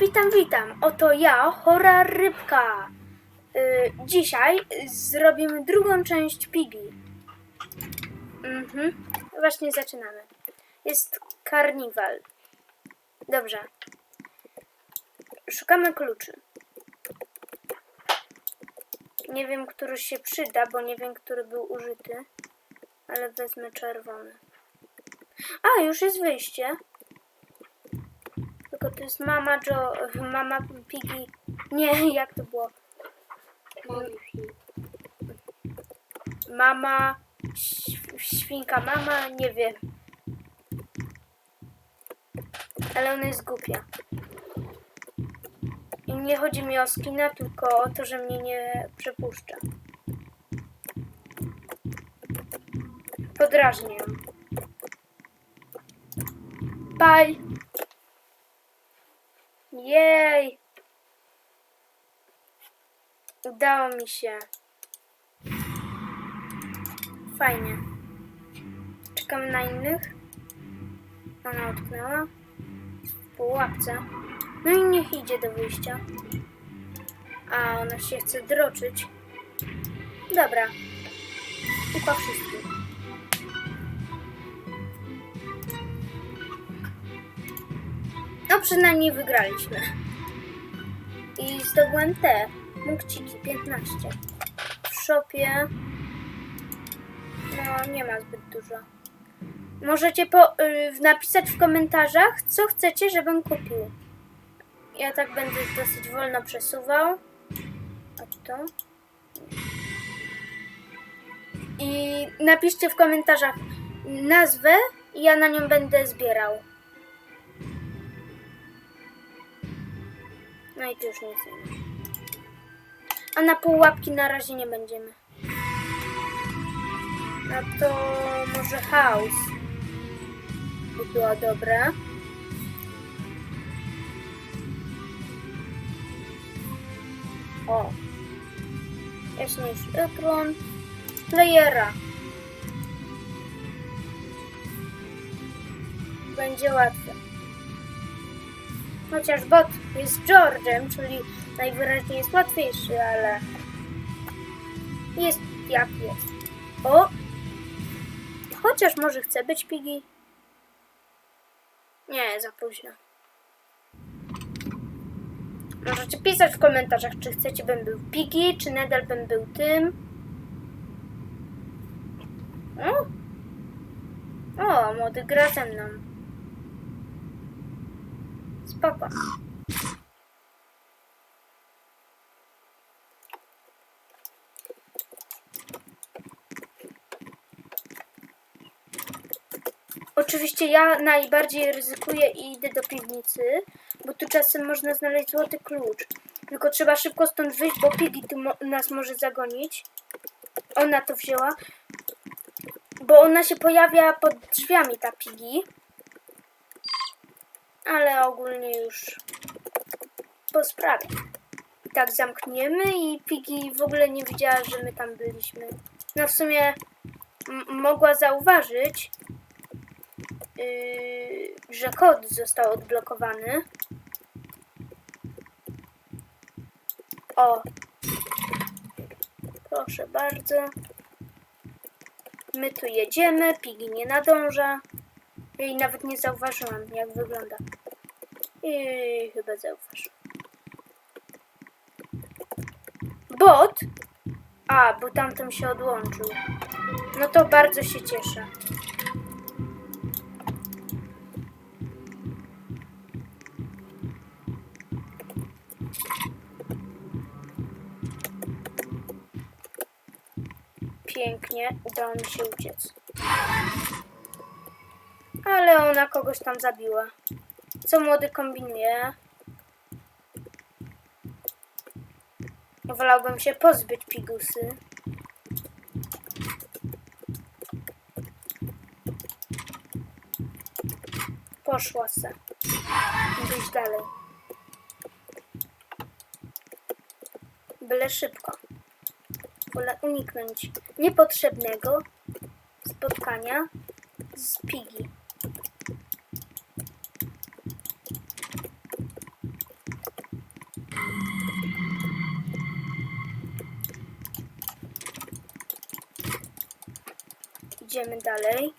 Witam, witam. Oto ja, chora rybka. Y, dzisiaj zrobimy drugą część Pigi. Mhm. Właśnie zaczynamy. Jest karniwal. Dobrze. Szukamy kluczy. Nie wiem, który się przyda, bo nie wiem, który był użyty. Ale wezmę czerwony. A, już jest wyjście. To jest mama Jo... Mama Piggy... Nie, jak to było? Mama... Świnka mama? Nie wiem. Ale ona jest głupia. I nie chodzi mi o skina, tylko o to, że mnie nie przepuszcza. Podrażnię. Bye! Jej! Udało mi się. Fajnie. Czekam na innych. Ona utknęła. W pułapce. No i niech idzie do wyjścia. A ona się chce droczyć. Dobra. Po wszystkim. Przynajmniej wygraliśmy. I zdobyłem te punkciki 15. W shopie no nie ma zbyt dużo. Możecie po, y, napisać w komentarzach, co chcecie, żebym kupił. Ja tak będę dosyć wolno przesuwał. A to? I napiszcie w komentarzach nazwę ja na nią będę zbierał. No i tu już nie ma. A na półłapki na razie nie będziemy. No to może house by była dobra. O. Jaśniejszy ekran. Playera. Będzie łatwe. Chociaż bot jest George'em, czyli najwyraźniej jest łatwiejszy, ale jest jak jest. O! Chociaż może chce być Piggy. Nie, za późno. Możecie pisać w komentarzach, czy chcecie, bym był Piggy, czy nadal bym był tym. O! O, młody gra ze mną. Spoko. Oczywiście ja najbardziej ryzykuję i idę do piwnicy, bo tu czasem można znaleźć złoty klucz. Tylko trzeba szybko stąd wyjść, bo Piggy tu mo- nas może zagonić. Ona to wzięła. Bo ona się pojawia pod drzwiami, ta Piggy. Ale ogólnie już po sprawie. Tak zamkniemy i Piggy w ogóle nie wiedziała, że my tam byliśmy. No w sumie mogła zauważyć, yy, że kod został odblokowany. O! Proszę bardzo. My tu jedziemy, Piggy nie nadąża. Jej nawet nie zauważyłam, jak wygląda. I chyba zauważył. Bot? A, bo tamten się odłączył. No to bardzo się cieszę. Pięknie, udało mi się uciec. Ale ona kogoś tam zabiła. Co młody kombinuje? Wolałbym się pozbyć pigusy. Poszła se. Iść dalej. Byle szybko. Wolę uniknąć niepotrzebnego spotkania z Piggy. Idziemy dalej.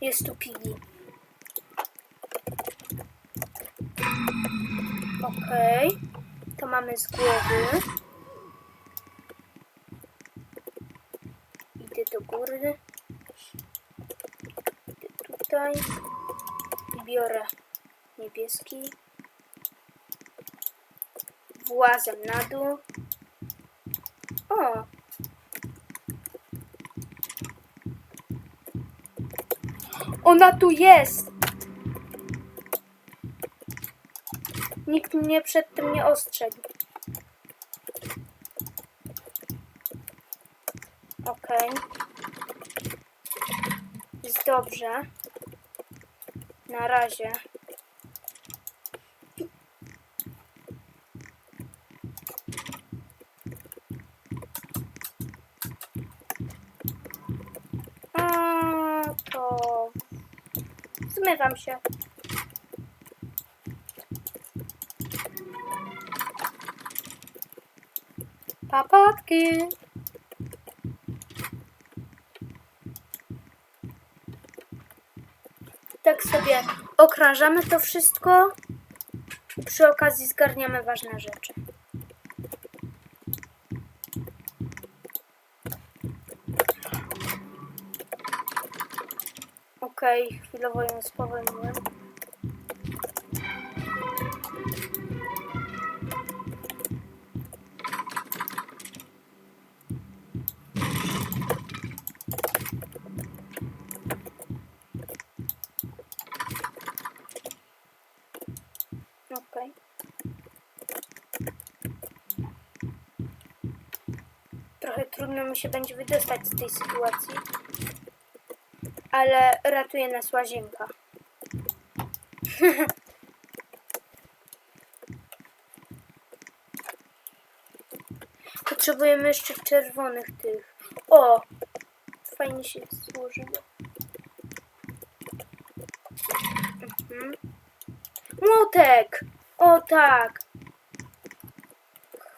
Jest tu Piggy. Okej. To mamy z głowy. Idę do góry. Idę tutaj. I biorę niebieski. Włazem na dół. O! Ona tu jest! Nikt mnie przed tym nie ostrzegł. Okej. Jest dobrze. Na razie. A, to zmywam się. Papatki. Tak sobie okrążamy to wszystko przy okazji zgarniamy ważne rzeczy. Okej, chwilowo ją spowolniłem. Okej. Trochę trudno mi się będzie wydostać z tej sytuacji. Ale ratuje nas łazienka. Potrzebujemy jeszcze czerwonych tych. O! Fajnie się złożyło. Mhm. Młotek! O tak!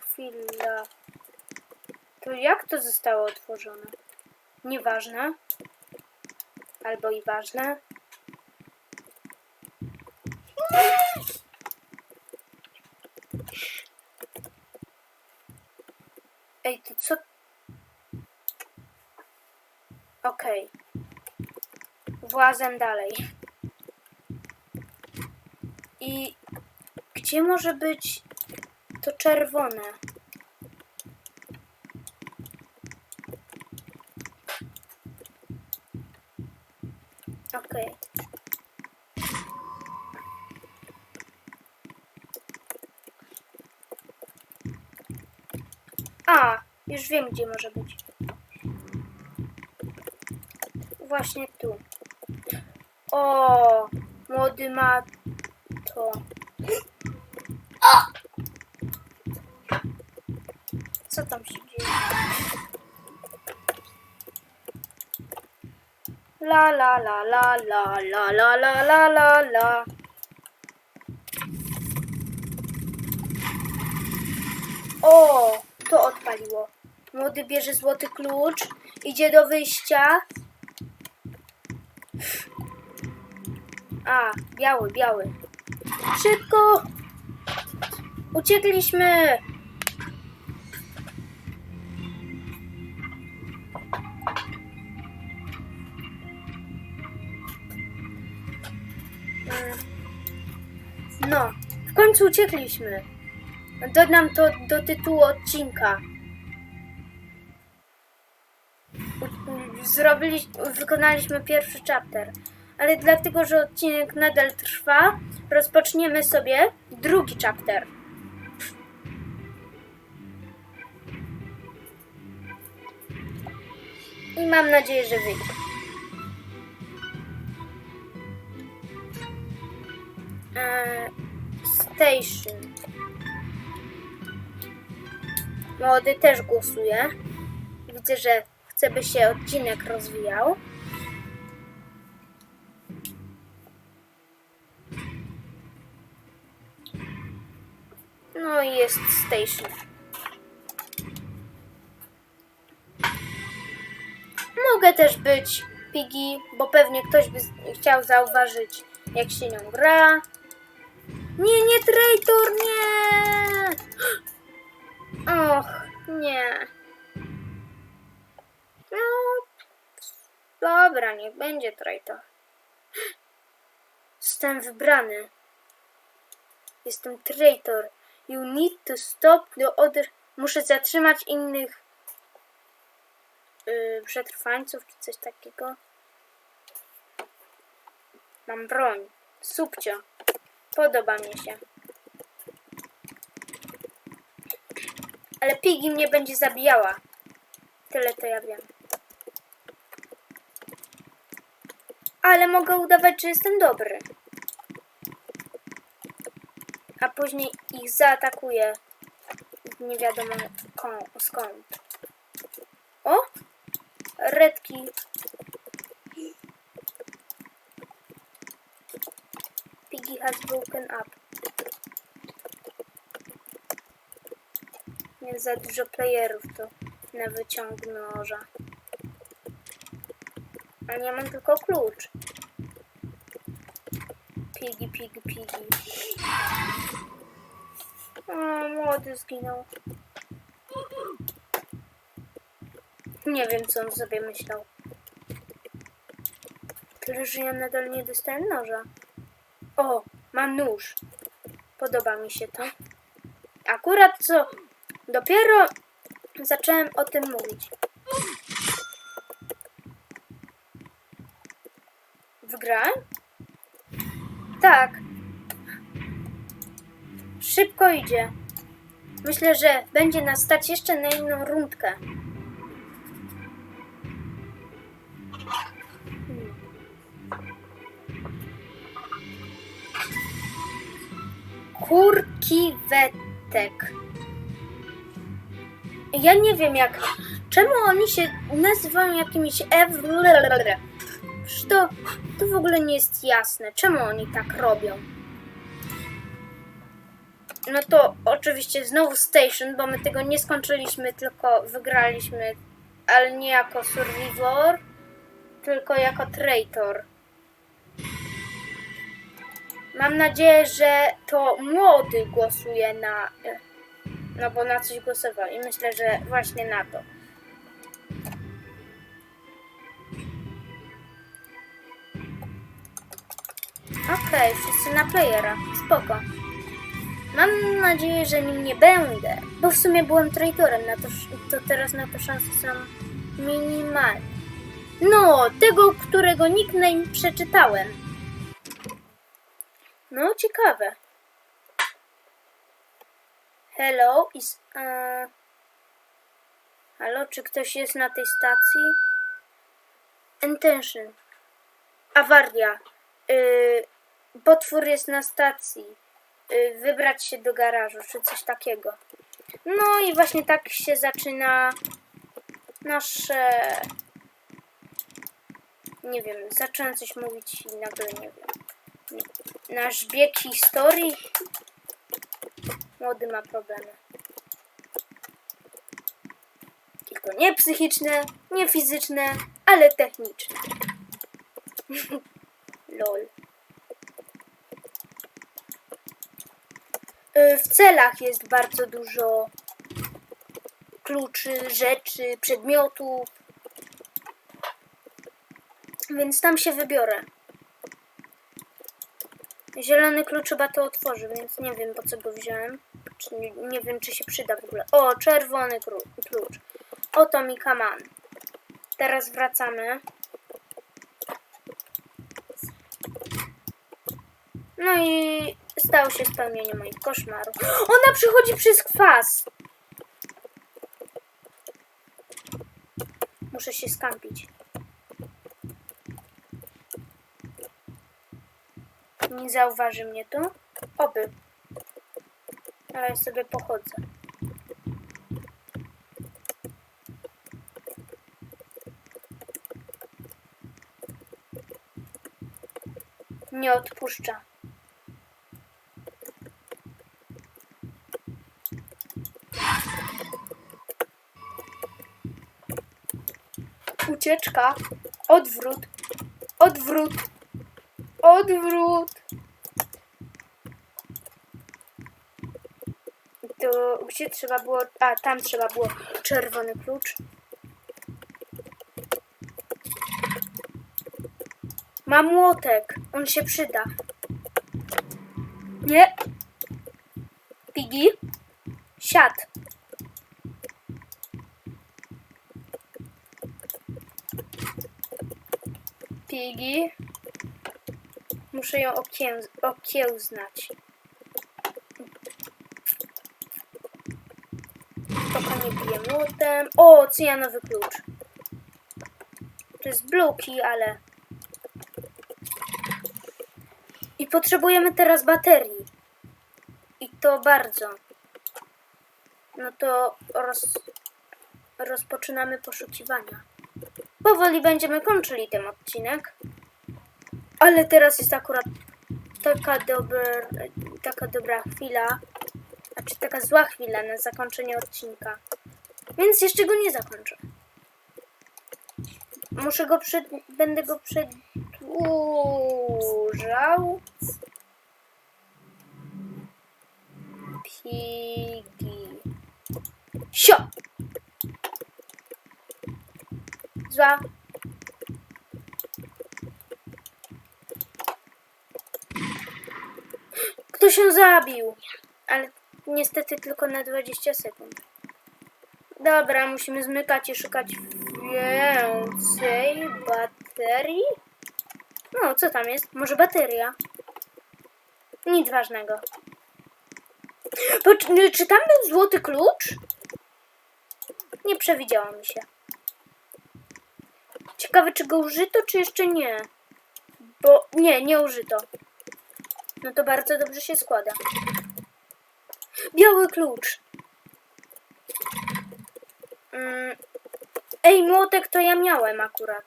Chwila. To jak to zostało otworzone? Nieważne. Albo i ważne. Ej, to co? Okej. Włazem dalej. I gdzie może być to czerwone? Okej. A, już wiem gdzie może być. Właśnie tu. O, młody ma to. Co tam się dzieje? La la la la la la la la la la la. O, to odpaliło. Młody bierze złoty klucz, idzie do wyjścia. A, biały, biały. Szybko! Uciekliśmy! No, w końcu uciekliśmy. Dodam to do tytułu odcinka. U- Zrobili, wykonaliśmy pierwszy chapter, ale dlatego, że odcinek nadal trwa, rozpoczniemy sobie drugi chapter. I mam nadzieję, że wyjdzie. Eee, station. Młody też głosuje. Widzę, że chce, by się odcinek rozwijał. No i jest station. Mogę też być Piggy, bo pewnie ktoś by chciał zauważyć, jak się nią gra. Nie, nie, traitor, nie! Och, nie. Dobra, niech będzie traitor. Zostałem wybrany. Jestem traitor. You need to stop the other... Muszę zatrzymać innych yy, przetrwańców czy coś takiego. Mam broń. Subcio. Podoba mi się. Ale Piggy mnie będzie zabijała. Tyle to ja wiem. Ale mogę udawać, że jestem dobry. A później ich zaatakuję. Nie wiadomo skąd. O! Redki. Piggy has broken up. Nie za dużo playerów to na wyciąg noża. Ale ja mam tylko klucz. Piggy, piggy, piggy. O, młody zginął. Nie wiem, co on sobie myślał. Tyle, że ja nadal nie dostałem noża. O, mam nóż. Podoba mi się to. Akurat co dopiero zacząłem o tym mówić. Wygrałem? Tak. Szybko idzie. Myślę, że będzie nas stać jeszcze na inną rundkę. Kurki wetek. Ja nie wiem jak. Czemu oni się nazywają jakimiś ew... To, to w ogóle nie jest jasne. Czemu oni tak robią? No to oczywiście znowu Station, bo my tego nie skończyliśmy, tylko wygraliśmy, ale nie jako Survivor, tylko jako Traitor. Mam nadzieję, że to młody głosuje na. No bo na coś głosował i myślę, że właśnie na to. Okej, wszyscy na playera. Spoko. Mam nadzieję, że nim nie będę, bo w sumie byłem traitorem, na to, to teraz na to szanse są minimalne. No, tego, którego nickname przeczytałem. No, ciekawe. Hello, is... Uh... Halo, czy ktoś jest na tej stacji? Intention. Awaria. Yy, potwór jest na stacji. Yy, wybrać się do garażu, czy coś takiego. No i właśnie tak się zaczyna nasze... Nie wiem, zacząłem coś mówić i nagle nie wiem. Nasz bieg historii. Młody ma problemy. Tylko nie psychiczne, nie fizyczne, ale techniczne. Lol. W celach jest bardzo dużo kluczy, rzeczy, przedmiotów. Więc tam się wybiorę. Zielony klucz chyba to otworzy, więc nie wiem po co go wziąłem. Nie, nie wiem czy się przyda w ogóle. O, czerwony klucz. Oto mi kaman. Teraz wracamy. No i stało się spełnienie moich koszmarów. Ona przychodzi przez kwas. Muszę się skampić. Nie zauważy mnie tu? Oby. Ale ja sobie pochodzę. Nie odpuszcza. Ucieczka. Odwrót. Odwrót. Odwrót. To gdzie trzeba było. A, tam trzeba było czerwony klucz. Mam młotek. On się przyda. Nie. Pigi. Siad. Muszę ją okieł- okiełznać. Spoko nie bije młotem. O, cyjanowy klucz. To jest bluki, ale... I potrzebujemy teraz baterii. I to bardzo. No to roz... rozpoczynamy poszukiwania. Powoli będziemy kończyli ten odcinek. Ale teraz jest akurat taka dobra, taka dobra chwila, znaczy taka zła chwila na zakończenie odcinka. Więc jeszcze go nie zakończę. Muszę go przed... będę go przedłużał. Pigi. Sio! Kto się zabił? Ale niestety tylko na 20 sekund. Dobra, musimy zmykać i szukać więcej baterii. No, co tam jest? Może bateria? Nic ważnego. Pocz- czy tam był złoty klucz? Nie przewidziało mi się. Ciekawe, czy go użyto, czy jeszcze nie. Bo nie, nie użyto. No to bardzo dobrze się składa. Biały klucz. Mm. Ej, młotek to ja miałem akurat.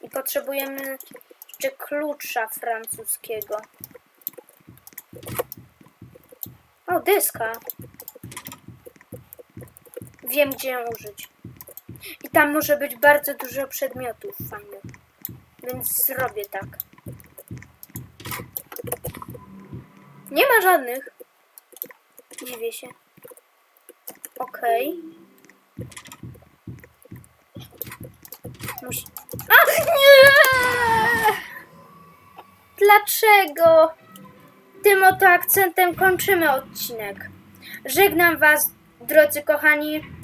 I potrzebujemy jeszcze klucza francuskiego. O, dyska. Wiem, gdzie ją użyć. I tam może być bardzo dużo przedmiotów fajnych. Więc zrobię tak. Nie ma żadnych. Dziwię się. Okej. Musi... A! Nie! Dlaczego? Tym oto akcentem kończymy odcinek. Żegnam Was, drodzy kochani.